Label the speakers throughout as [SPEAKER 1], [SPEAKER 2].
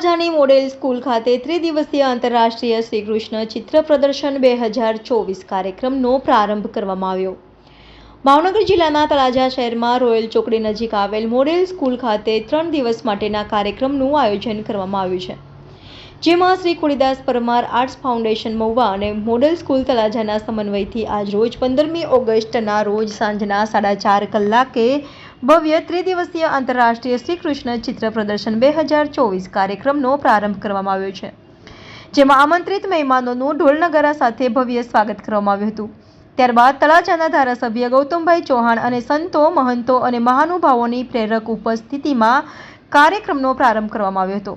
[SPEAKER 1] તળાજાની model school ખાતે ત્રિદિવસીય આંતરરાષ્ટ્રીય શ્રી ચિત્ર પ્રદર્શન બે હજાર ચોવીસ કાર્યક્રમનો પ્રારંભ કરવામાં આવ્યો. ભાવનગર જિલ્લાના તળાજા શહેરમાં રોયલ ચોકડી નજીક આવેલ મોડેલ સ્કૂલ ખાતે ત્રણ દિવસ માટેના કાર્યક્રમનું આયોજન કરવામાં આવ્યું છે. જેમાં શ્રી ખોડીદાસ પરમાર આર્ટ્સ ફાઉન્ડેશન મહુવા અને મોડેલ સ્કૂલ તળાજાના સમન્વયથી આજરોજ પંદરમી ઓગસ્ટના રોજ સાંજના સાડા ચાર કલાકે ભવ્ય ત્રિદિવસીય આંતરરાષ્ટ્રીય શ્રી કૃષ્ણ ચિત્ર પ્રદર્શન બે હજાર ચોવીસ કાર્યક્રમનો પ્રારંભ કરવામાં આવ્યો છે, જેમાં આમંત્રિત મહેમાનોનું ઢોલનગરા સાથે ભવ્ય સ્વાગત કરવામાં આવ્યું હતું. ત્યારબાદ તળાજાના ધારાસભ્ય ગૌતમભાઈ ચૌહાણ અને સંતો, મહંતો અને મહાનુભાવોની પ્રેરક ઉપસ્થિતિમાં કાર્યક્રમનો પ્રારંભ કરવામાં આવ્યો હતો.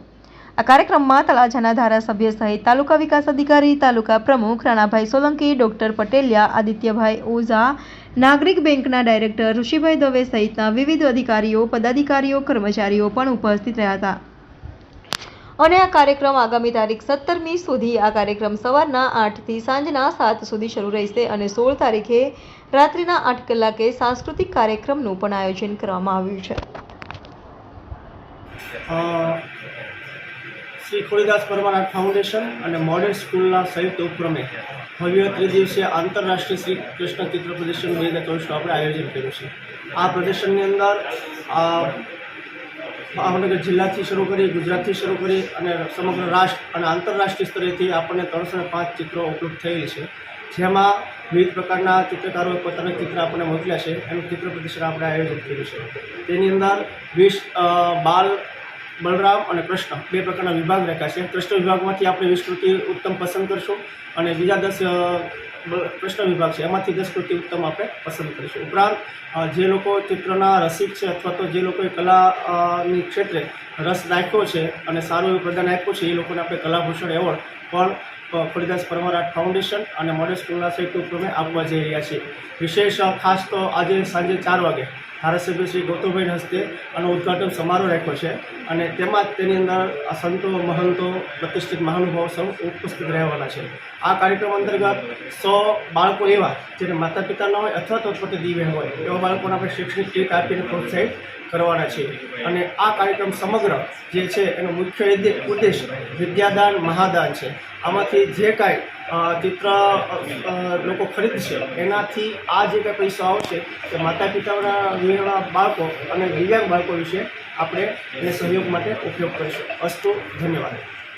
[SPEAKER 1] આ કાર્યક્રમમાં તળાજાના ધારાસભ્ય સહિત તાલુકા વિકાસ અધિકારી, તાલુકા પ્રમુખ રાણાભાઈ સોલંકી, ડોક્ટર પટેલિયા, આદિત્યભાઈ ઓઝા, નાગરિક બેંકના ડાયરેક્ટર ઋષિભાઈ દવે સહિતના વિવિધ અધિકારીઓ, પદાધિકારીઓ, કર્મચારીઓ પણ ઉપસ્થિત રહ્યા હતા. અને આ કાર્યક્રમ આગામી તારીખ સત્તરમી સુધી આ કાર્યક્રમ સવારના આઠથી સાંજના સાત સુધી શરૂ રહેશે અને સોળ તારીખે રાત્રિના આઠ કલાકે સાંસ્કૃતિક કાર્યક્રમનું પણ આયોજન કરવામાં આવ્યું છે.
[SPEAKER 2] શ્રી ખોડીદાસ પરમાર ફાઉન્ડેશન અને મોડેલ સ્કૂલના સંયુક્ત ઉપક્રમે ભવ્ય ત્રિદિવસીય આંતરરાષ્ટ્રીય શ્રી કૃષ્ણ ચિત્ર પ્રદર્શન બે હજાર ચોવીસનું આપણે આયોજન કર્યું છે. આ પ્રદર્શનની અંદર ભાવનગર જિલ્લાથી શરૂ કરી, ગુજરાતથી શરૂ કરી અને સમગ્ર રાષ્ટ્ર અને આંતરરાષ્ટ્રીય સ્તરેથી આપણને ત્રણસો પાંચ ચિત્રો ઉપલબ્ધ થયેલી છે. જેમાં વિવિધ પ્રકારના ચિત્રકારોએ પોતાના ચિત્ર આપણને મોકલ્યા છે. એનું ચિત્ર પ્રદર્શન આપણે આયોજન કર્યું છે. તેની અંદર વીસ બાલ બલરામ અને કૃષ્ણ. બે પ્રકારના વિભાગ રાખ્યા છે. કૃષ્ણ વિભાગમાંથી આપણે વીસ ઉત્તમ પસંદ કરશું અને બીજા દસ કૃષ્ણ વિભાગ છે. એમાંથી દસ કૃતિ ઉત્તમ આપણે પસંદ કરીશું. ઉપરાંત જે લોકો ચિત્રના રસિક છે અથવા તો જે લોકોએ કલાની ક્ષેત્રે રસ દાખ્યો છે અને સારું એવું પ્રદાન આપ્યું છે એ લોકોને આપણે કલાભૂષણ એવોર્ડ પણ અ, પરમરાટ ફાઉન્ડેશન અને મોડેલ સ્કૂલના સંયુક્ત ઉપક્રમે આપવા જઈ રહ્યા છે વિશેષ ખાસ તો આજે સાંજે ચાર વાગે. ધારાસભ્ય શ્રી ગૌતમભાઈના હસ્તે આનો ઉદ્ઘાટન સમારોહ રાખ્યો છે. અને તેમાં તેની અંદર આ સંતો, મહંતો પ્રતિષ્ઠિત મહાનુભાવો સૌ ઉપસ્થિત રહેવાના છે. આ કાર્યક્રમ અંતર્ગત સો બાળકો એવા જેને માતા પિતા ન હોય અથવા તો પોતે દિવ્ય હોય, એવા બાળકોને આપણે શૈક્ષણિક કીટ આપીને પ્રોત્સાહિત કરવાના છે. અને આ કાર્યક્રમ સમગ્ર જે છે, એનો મુખ્ય ઉદ્દે- ઉદ્દેશ વિદ્યાદાન, મહાદાન છે. આમાંથી જે કાંઈ ચિત્ર લોકો ખરીદશે એનાથી આ જે કાંઈ પૈસા આવશે તે માતા પિતાના વિવાહ બાળકો અને દિવ્યાંગ બાળકો વિશે આપણે એને સહયોગ માટે ઉપયોગ કરીશું. અસ્તુ, ધન્યવાદ.